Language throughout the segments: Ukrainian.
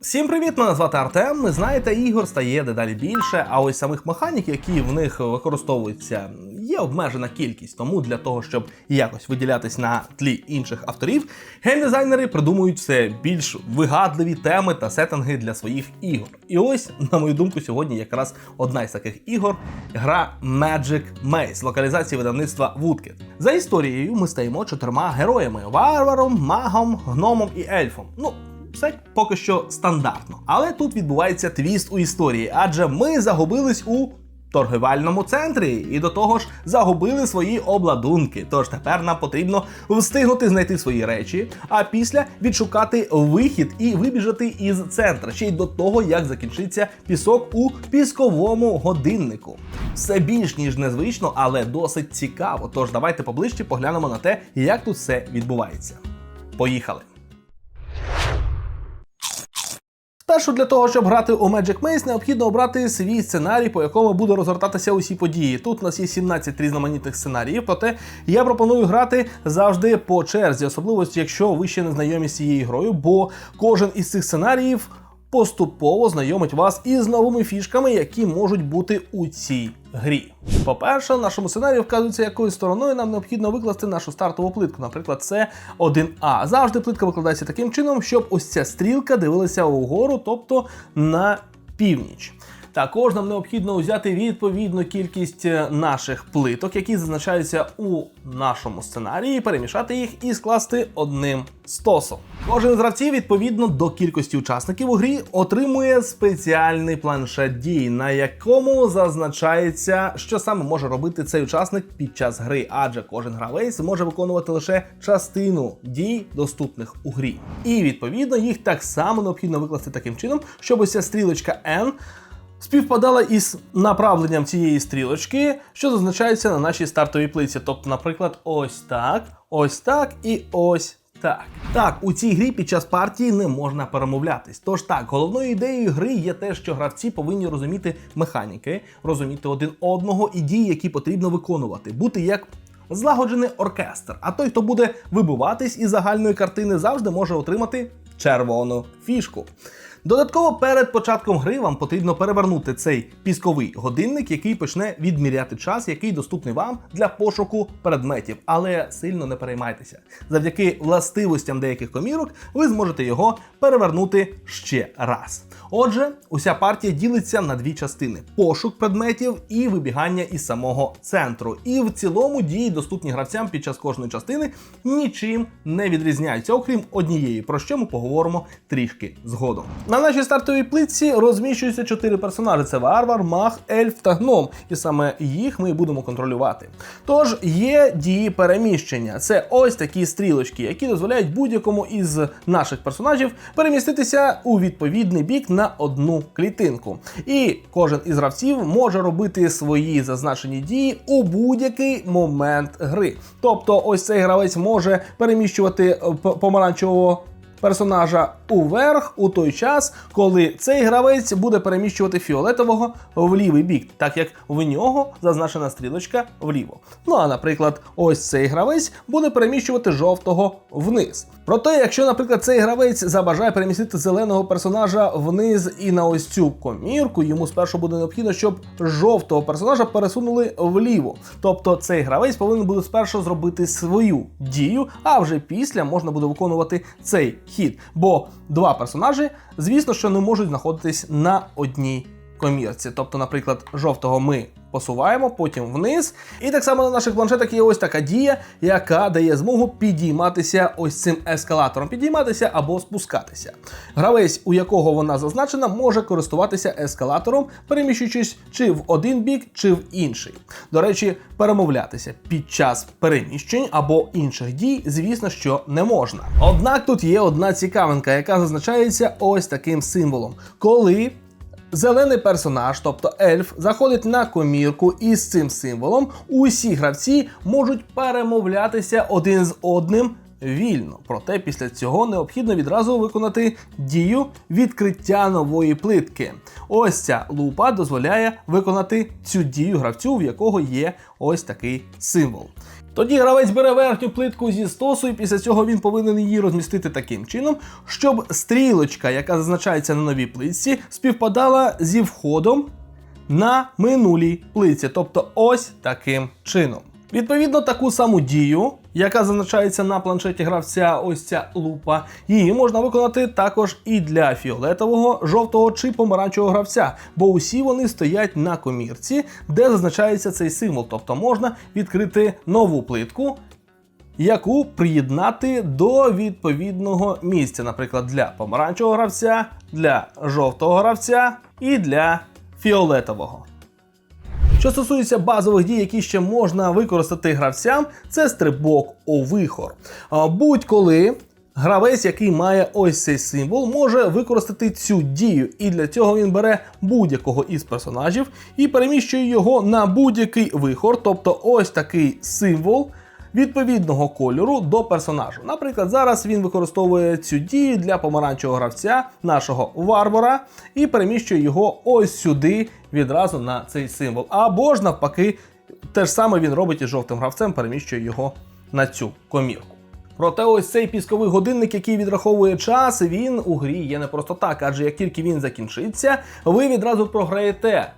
Всім привіт! Мене звати Артем. Ви знаєте, ігор стає дедалі більше, а ось самих механік, які в них використовуються, є обмежена кількість. Тому для того, щоб якось виділятись на тлі інших авторів, геймдизайнери придумують все більш вигадливі теми та сеттинги для своїх ігор. І ось, на мою думку, сьогодні якраз одна із таких ігор гра Magic Maze, локалізації видавництва Woodkit. За історією ми стаємо чотирма героями: варваром, магом, гномом і ельфом. Ну, все поки що стандартно. Але тут відбувається твіст у історії, адже ми загубились у торгівельному центрі і до того ж загубили свої обладунки. Тож тепер нам потрібно встигнути знайти свої речі, а після відшукати вихід і вибіжати із центра, ще й до того, як закінчиться пісок у пісковому годиннику. Все більш ніж незвично, але досить цікаво. Тож давайте поближче поглянемо на те, як тут все відбувається. Поїхали! Спершу для того, щоб грати у Magic Maze, необхідно обрати свій сценарій, по якому буде розгортатися усі події. Тут у нас є 17 різноманітних сценаріїв, проте я пропоную грати завжди по черзі, особливо якщо ви ще не знайомі з цією грою, бо кожен із цих сценаріїв поступово знайомить вас із новими фішками, які можуть бути у цій грі. По-перше, нашому сценарії вказується, якою стороною нам необхідно викласти нашу стартову плитку. Наприклад, це 1А. Завжди плитка викладається таким чином, щоб ось ця стрілка дивилася угору, тобто на північ. Також нам необхідно взяти відповідну кількість е, наших плиток, які зазначаються у нашому сценарії, перемішати їх і скласти одним стосом. Кожен з гравців, відповідно до кількості учасників у грі, отримує спеціальний планшет дій, на якому зазначається, що саме може робити цей учасник під час гри, адже кожен гравець може виконувати лише частину дій, доступних у грі. І відповідно їх так само необхідно викласти таким чином, щоб ось ця стрілочка N співпадала із направленням цієї стрілочки, що зазначається на нашій стартовій плиці. Тобто, наприклад, ось так, ось так і ось. Так, так, у цій грі під час партії не можна перемовлятись. Тож так, головною ідеєю гри є те, що гравці повинні розуміти механіки, розуміти один одного і дії, які потрібно виконувати, бути як злагоджений оркестр. А той, хто буде вибиватись із загальної картини, завжди може отримати червону фішку. Додатково перед початком гри вам потрібно перевернути цей пісковий годинник, який почне відміряти час, який доступний вам для пошуку предметів. Але сильно не переймайтеся. Завдяки властивостям деяких комірок ви зможете його перевернути ще раз. Отже, уся партія ділиться на дві частини: пошук предметів і вибігання із самого центру. І в цілому дії, доступні гравцям під час кожної частини, нічим не відрізняються, окрім однієї, про що ми поговоримо трішки згодом. На нашій стартовій плитці розміщуються чотири персонажі: це варвар, маг, ельф та гном. І саме їх ми будемо контролювати. Тож є дії переміщення. Це ось такі стрілочки, які дозволяють будь-якому із наших персонажів переміститися у відповідний бік на одну клітинку. І кожен із гравців може робити свої зазначені дії у будь-який момент гри. Тобто, ось цей гравець може переміщувати е, помаранчевого персонажа уверх у той час, коли цей гравець буде переміщувати фіолетового в лівий бік, так як в нього зазначена стрілочка вліво. Ну а наприклад, ось цей гравець буде переміщувати жовтого вниз. Проте, якщо, наприклад, цей гравець забажає перемістити зеленого персонажа вниз і на ось цю комірку, йому спершу буде необхідно, щоб жовтого персонажа пересунули вліво. Тобто цей гравець повинен буде спершу зробити свою дію, а вже після можна буде виконувати цей хід. Бо два персонажі, звісно, що не можуть знаходитись на одній комірці. Тобто, наприклад, жовтого ми посуваємо, потім вниз. І так само на наших планшетах є ось така дія, яка дає змогу підійматися ось цим ескалатором, підійматися або спускатися. Гравець, у якого вона зазначена, може користуватися ескалатором, переміщуючись чи в один бік, чи в інший. До речі, перемовлятися під час переміщень або інших дій, звісно, що не можна. Однак тут є одна цікавинка, яка зазначається ось таким символом. Коли Зелений персонаж, тобто ельф, заходить на комірку із цим символом. Усі гравці можуть перемовлятися один з одним вільно. Проте після цього необхідно відразу виконати дію відкриття нової плитки. Ось ця лупа дозволяє виконати цю дію гравцю, в якого є ось такий символ. Тоді гравець бере верхню плитку зі стосу, і після цього він повинен її розмістити таким чином, щоб стрілочка, яка зазначається на новій плитці, співпадала зі входом на минулій плитці. Тобто ось таким чином. Відповідно, таку саму дію, яка зазначається на планшеті гравця, ось ця лупа, її можна виконати також і для фіолетового, жовтого чи помаранчевого гравця, бо усі вони стоять на комірці, де зазначається цей символ. Тобто можна відкрити нову плитку, яку приєднати до відповідного місця, наприклад, для помаранчевого гравця, для жовтого гравця і для фіолетового. Що стосується базових дій, які ще можна використати гравцям, це стрибок у вихор. Будь-коли гравець, який має ось цей символ, може використати цю дію, і для цього він бере будь-якого із персонажів і переміщує його на будь-який вихор, тобто ось такий символ. Відповідного кольору до персонажу. Наприклад, зараз він використовує цю дію для помаранчевого гравця, нашого варвара, і переміщує його ось сюди відразу на цей символ. Або ж навпаки, те ж саме він робить із жовтим гравцем, переміщує його на цю комірку. Проте ось цей пісковий годинник, який відраховує час, він у грі є не просто так, адже як тільки він закінчиться, ви відразу програєте.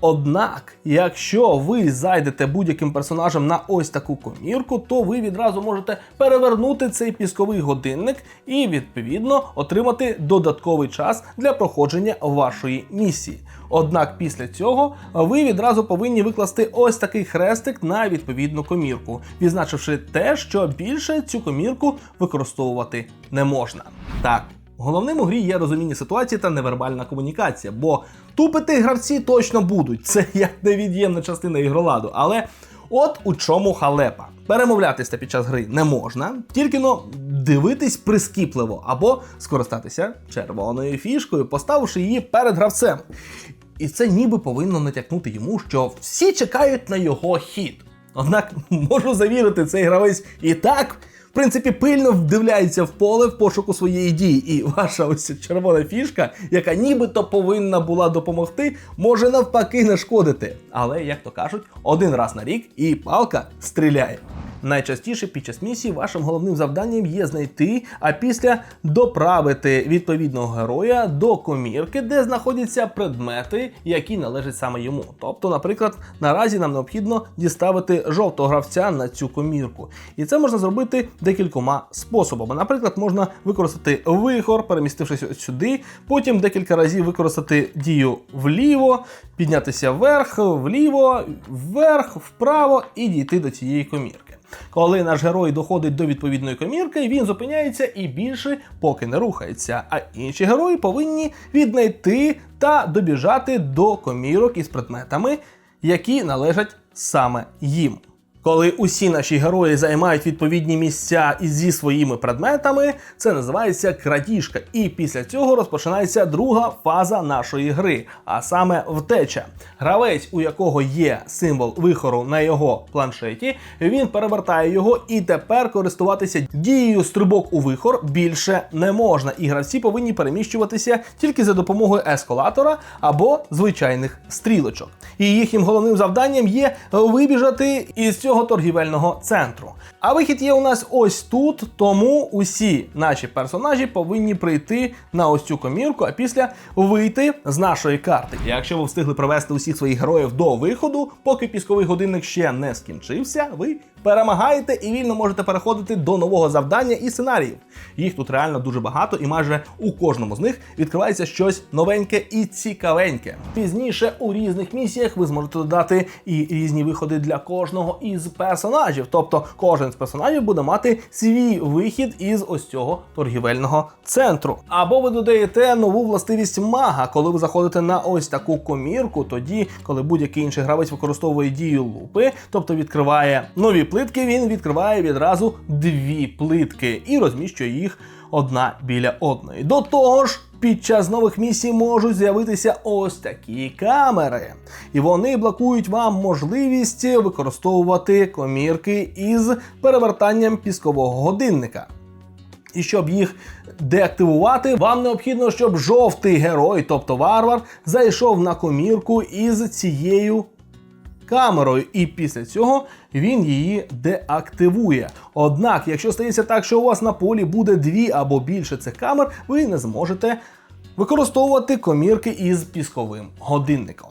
Однак, якщо ви зайдете будь-яким персонажем на ось таку комірку, то ви відразу можете перевернути цей пісковий годинник і відповідно отримати додатковий час для проходження вашої місії. Однак після цього ви відразу повинні викласти ось такий хрестик на відповідну комірку, відзначивши те, що більше цю комірку використовувати не можна. Так. Головним у грі є розуміння ситуації та невербальна комунікація, бо тупити гравці точно будуть. Це як невід'ємна частина ігроладу. Але от у чому халепа. Перемовлятися під час гри не можна, тільки но дивитись прискіпливо або скористатися червоною фішкою, поставивши її перед гравцем. І це ніби повинно натякнути йому, що всі чекають на його хід. Однак можу завірити, цей гравець і так принципі, пильно вдивляється в поле в пошуку своєї дії, і ваша ось червона фішка, яка нібито повинна була допомогти, може навпаки нашкодити. Але, як то кажуть, один раз на рік і палка стріляє. Найчастіше під час місії вашим головним завданням є знайти, а після доправити відповідного героя до комірки, де знаходяться предмети, які належать саме йому. Тобто, наприклад, наразі нам необхідно діставити жовтого гравця на цю комірку. І це можна зробити декількома способами. Наприклад, можна використати вихор, перемістившись ось сюди, потім декілька разів використати дію вліво, піднятися вверх, вліво, вверх, вправо і дійти до цієї комірки. Коли наш герой доходить до відповідної комірки, він зупиняється і більше поки не рухається. А інші герої повинні віднайти та добіжати до комірок із предметами, які належать саме їм. Коли усі наші герої займають відповідні місця зі своїми предметами, це називається крадіжка. І після цього розпочинається друга фаза нашої гри, а саме втеча. Гравець, у якого є символ вихору на його планшеті, він перевертає його і тепер користуватися дією стрибок у вихор більше не можна. І гравці повинні переміщуватися тільки за допомогою ескалатора або звичайних стрілочок. І їхнім головним завданням є вибіжати із цього торгівельного центру. А вихід є у нас ось тут, тому усі наші персонажі повинні прийти на ось цю комірку, а після вийти з нашої карти. Якщо ви встигли привести усіх своїх героїв до виходу, поки пісковий годинник ще не скінчився, ви перемагаєте і вільно можете переходити до нового завдання і сценаріїв. Їх тут реально дуже багато, і майже у кожному з них відкривається щось новеньке і цікавеньке. Пізніше у різних місіях ви зможете додати і різні виходи для кожного із персонажів. Тобто кожен з персонажів буде мати свій вихід із ось цього торгівельного центру. Або ви додаєте нову властивість мага, коли ви заходите на ось таку комірку, тоді, коли будь-який інший гравець використовує дію лупи, тобто відкриває нові плитки, він відкриває відразу дві плитки і розміщує їх одна біля одної. До того ж. Під час нових місій можуть з'явитися ось такі камери, і вони блокують вам можливість використовувати комірки із перевертанням піскового годинника. І щоб їх деактивувати, вам необхідно, щоб жовтий герой, тобто варвар, зайшов на комірку із цією камерою, і після цього він її деактивує. Однак, якщо стається так, що у вас на полі буде дві або більше цих камер, ви не зможете використовувати комірки із пісковим годинником.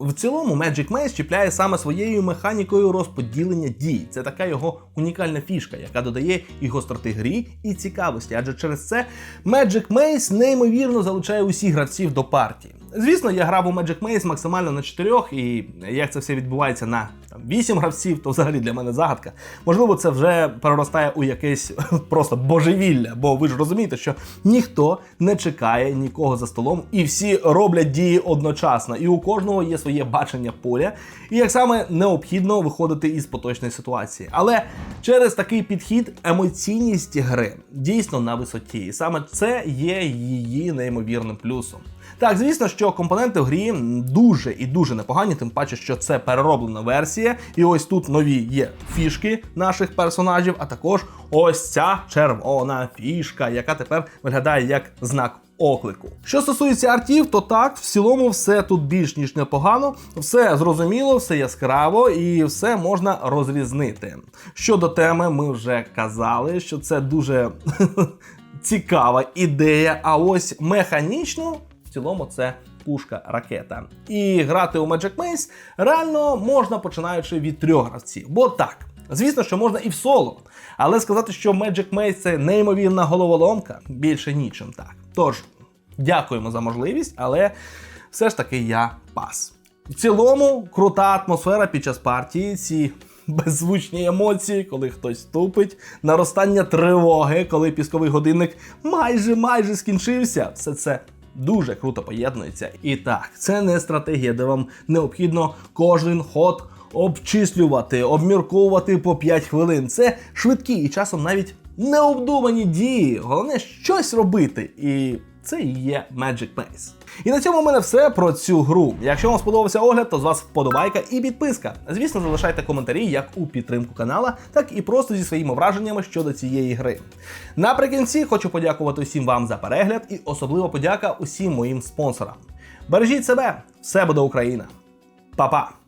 В цілому Magic Maze чіпляє саме своєю механікою розподілення дій. Це така його унікальна фішка, яка додає і гостроти грі, і цікавості. Адже через це Magic Maze неймовірно залучає усіх гравців до партії. Звісно, я грав у Magic Maze максимально на 4, і як це все відбувається на там, 8 гравців, то взагалі для мене загадка. Можливо, це вже переростає у якесь просто божевілля, бо ви ж розумієте, що ніхто не чекає нікого за столом, і всі роблять дії одночасно, і у кожного є своє бачення поля, і як саме необхідно виходити із поточної ситуації. Але через такий підхід емоційність гри дійсно на висоті, і саме це є її неймовірним плюсом. Так, звісно, що компоненти в грі дуже і дуже непогані, тим паче, що це перероблена версія, і ось тут нові є фішки наших персонажів, а також ось ця червона фішка, яка тепер виглядає як знак. Оклику. Що стосується артів, то так, в цілому все тут більш ніж непогано, все зрозуміло, все яскраво і все можна розрізнити. Щодо теми, ми вже казали, що це дуже цікава ідея, а ось механічно цілому це пушка ракета. І грати у Magic Maze реально можна починаючи від трьох гравців. Бо так, звісно, що можна і в соло. Але сказати, що Magic Maze це неймовірна головоломка, більше нічим так. Тож, дякуємо за можливість, але все ж таки я пас. В цілому, крута атмосфера під час партії. Ці беззвучні емоції, коли хтось тупить, наростання тривоги, коли пісковий годинник майже майже скінчився. Все це дуже круто поєднується. І так, це не стратегія, де вам необхідно кожен ход обчислювати, обмірковувати по 5 хвилин. Це швидкі і часом навіть необдумані дії. Головне щось робити. І це і є Magic Maze. І на цьому в мене все про цю гру. Якщо вам сподобався огляд, то з вас вподобайка і підписка. Звісно, залишайте коментарі як у підтримку канала, так і просто зі своїми враженнями щодо цієї гри. Наприкінці хочу подякувати усім вам за перегляд і особливо подяка усім моїм спонсорам. Бережіть себе, все буде Україна. Па-па!